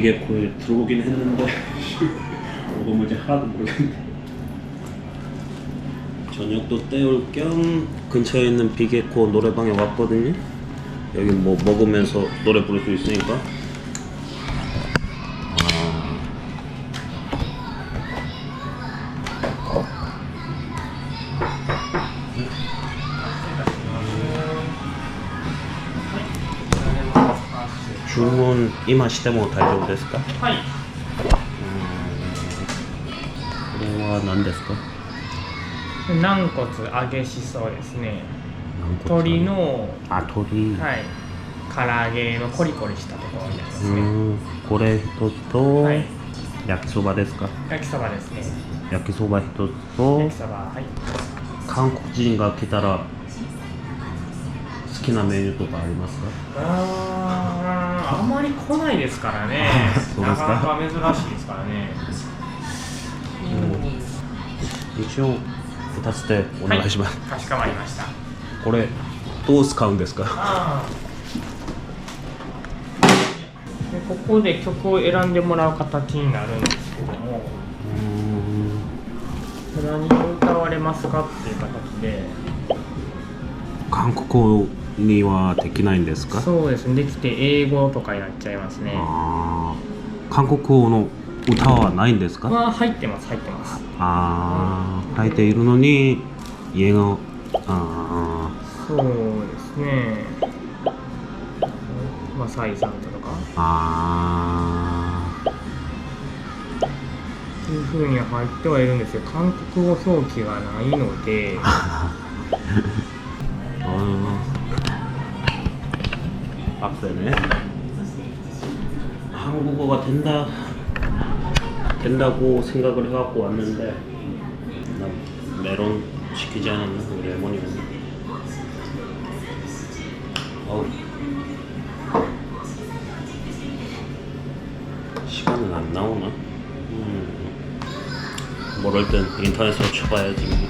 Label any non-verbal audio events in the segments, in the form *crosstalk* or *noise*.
비계코에 들어오긴 했는데 뭐가 뭔지 하나도 모르겠네. 저녁도 때울 겸 근처에 있는 비계코 노래방에 왔거든요. 여기 뭐 먹으면서 노래 부를 수 있으니까 주문今しても大丈夫ですか？はい。これは何ですか？軟骨揚げしそですね。鶏のあ鶏、はい。唐揚げのコリコリしたところになりますうねん。これ一つと、はい。焼きそばですか？焼きそばですね。焼きそば一つと焼きそばはい。韓国人が来たら好きなメニューとかありますか？あーあんまり来ないですからね。*laughs* なかなか珍しいですからね。一応2つでお願いします、かしこまりました。これどう使うんですか？でここで曲を選んでもらう形になるんですけども。何を歌われますか？っていう形で。韓国語にはできないんですか？そうですね。できて英語とかになっちゃいますね。韓国語の歌はないんですか、は入ってます入ってます。ああ書いているのに家があそうですね。まあサイさんとか。ー。あっていう風には入ってはいるんですよ。韓国語表記がないので *laughs* 된다 된다고 생각을 해갖고 왔는데 나 메론 시키지 않았나? 레몬이었나 어우. 시간은 안 나오나? 음, 모를 땐 인터넷으로 쳐봐야지.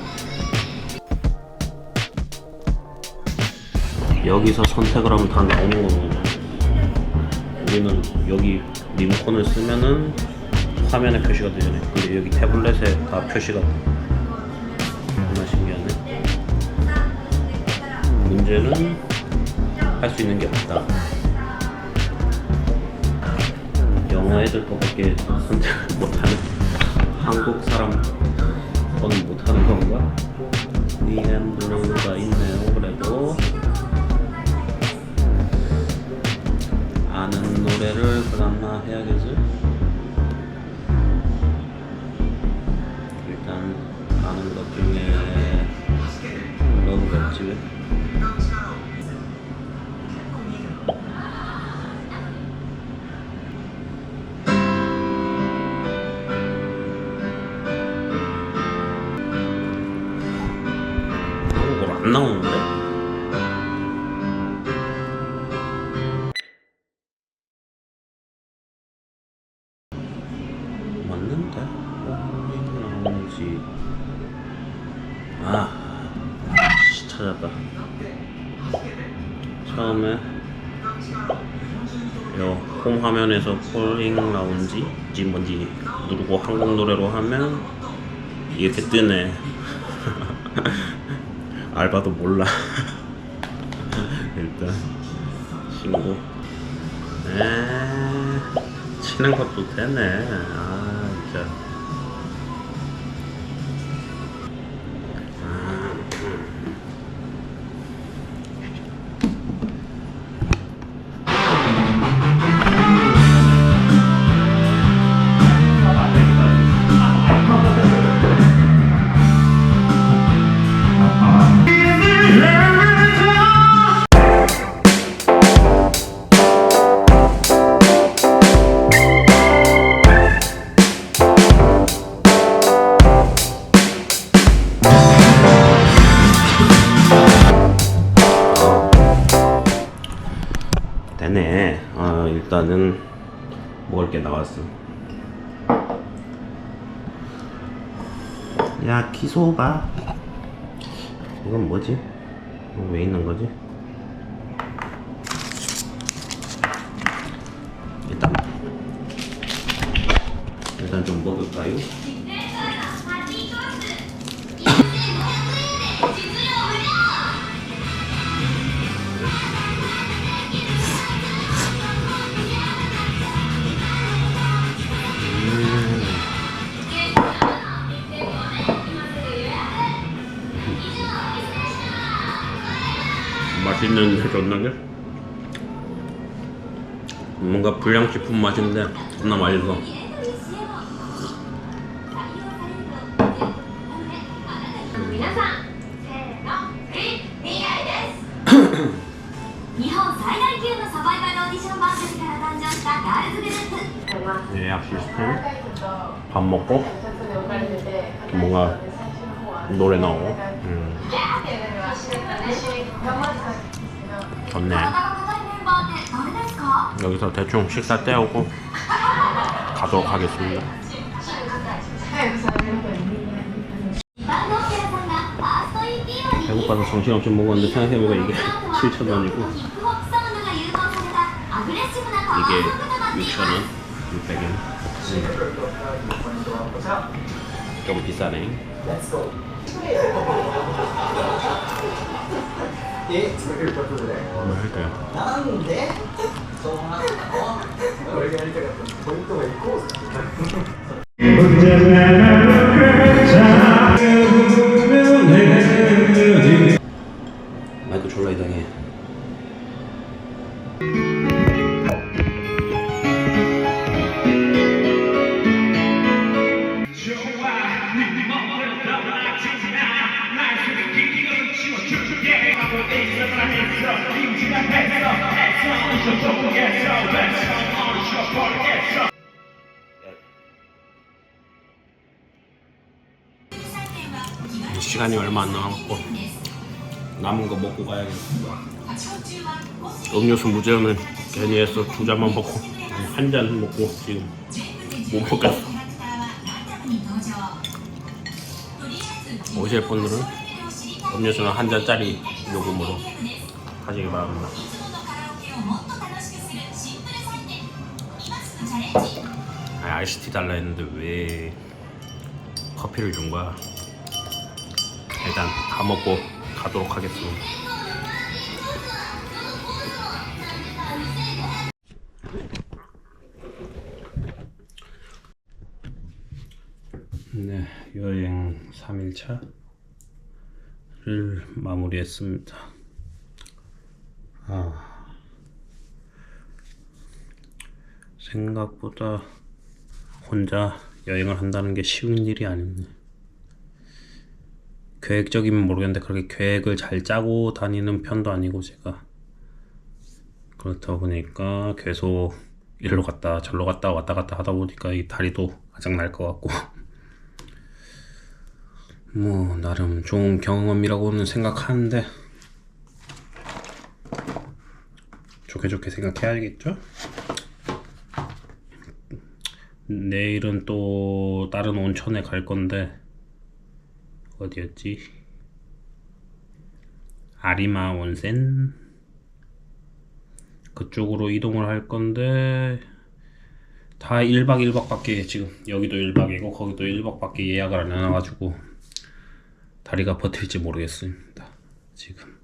여기서 선택을 하면 다 나오는 거거든요 우리는 여기 리모컨을 쓰면은 화면에 표시가 되잖아요. 근데 여기 태블릿에 다 표시가 돼 정말 신기하네. 문제는 할 수 있는 게 없다. 영어 애들 거밖에 선택을 못하는 한국 사람 거는 못하는 건가? 니엠누가 있네 노래를 그나마 해야겠지? 일단 아는 것 중에 러브겠지 왜? 한국어로 안 나오는데? 홈 화면에서 폴링 라운지 뭔지 누르고 한국 노래로 하면 이렇게 뜨네. *laughs* 알바도 몰라. *laughs* 일단 신고. 에 치는 것도 되네. 아 진짜. 일단은 먹을 게 나왔어. 야, 기소가. 이건 뭐지? 이거 왜 있는 거지? 일단 일단 좀 먹을까요? 맛있는 해전나게? 뭔가 불량식품 맛인데 존나 맛있어. *coughs* 예약 시스템 밥 먹고? 뭔가 노래 넣어 음. 좋네. 여기서 대충 식사 때우고 가도록 하겠습니다. 배고파서 정신없이 먹었는데 생각해보니까 이게 7천원이고 이게 6천원? 600원 음. 좀 비싸네. えということで。なんで？そうなったの？俺がやりたかったポイントが行こうぜ。*laughs* 시간이 얼마 안 남았고 남은 거 먹고 가야겠어 음료수 무제한을 괜히 해서 두 잔만 먹고 한 잔 먹고 지금 못 먹겠어. 오실 분들은 음료수는 한 잔짜리 요금으로 하시기 바랍니다. 아, 아이스티 달라 했는데 왜 커피를 준 거야 일단 다 먹고 가도록 하겠습니다 네, 여행 3일차를 마무리했습니다. 아, 생각보다 혼자 여행을 한다는 게 쉬운 일이 아니네. 계획적이면 모르겠는데 그렇게 계획을 잘 짜고 다니는 편도 아니고 제가. 그렇다 보니까 계속 이리로 갔다 절로 갔다 왔다 갔다 하다 보니까 이 다리도 아작 날것 같고. *laughs* 뭐 나름 좋은 경험이라고는 생각하는데. 좋게 좋게 생각해야겠죠? 내일은 또 다른 온천에 갈 건데 어디였지? 아리마 온센 그쪽으로 이동을 할 건데 다 1박 1박 밖에 지금 여기도 1박이고 거기도 1박 밖에 예약을 안 해놔가지고 다리가 버틸지 모르겠습니다. 지금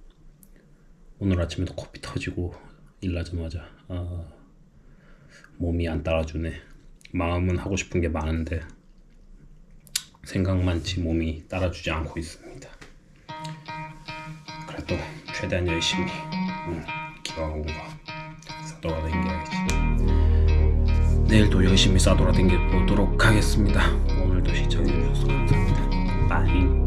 오늘 아침에도 코피 터지고 일나자마자 아, 몸이 안 따라주네. 마음은 하고 싶은 게 많은데 생각만치 몸이 따라주지 않고 있습니다. 그래도 최대한 열심히 음, 기왕한 거 싸돌아다녀야지. 내일도 열심히 싸돌아다녀 보도록 하겠습니다. 오늘도 시청해주셔서 감사합니다. 빠이.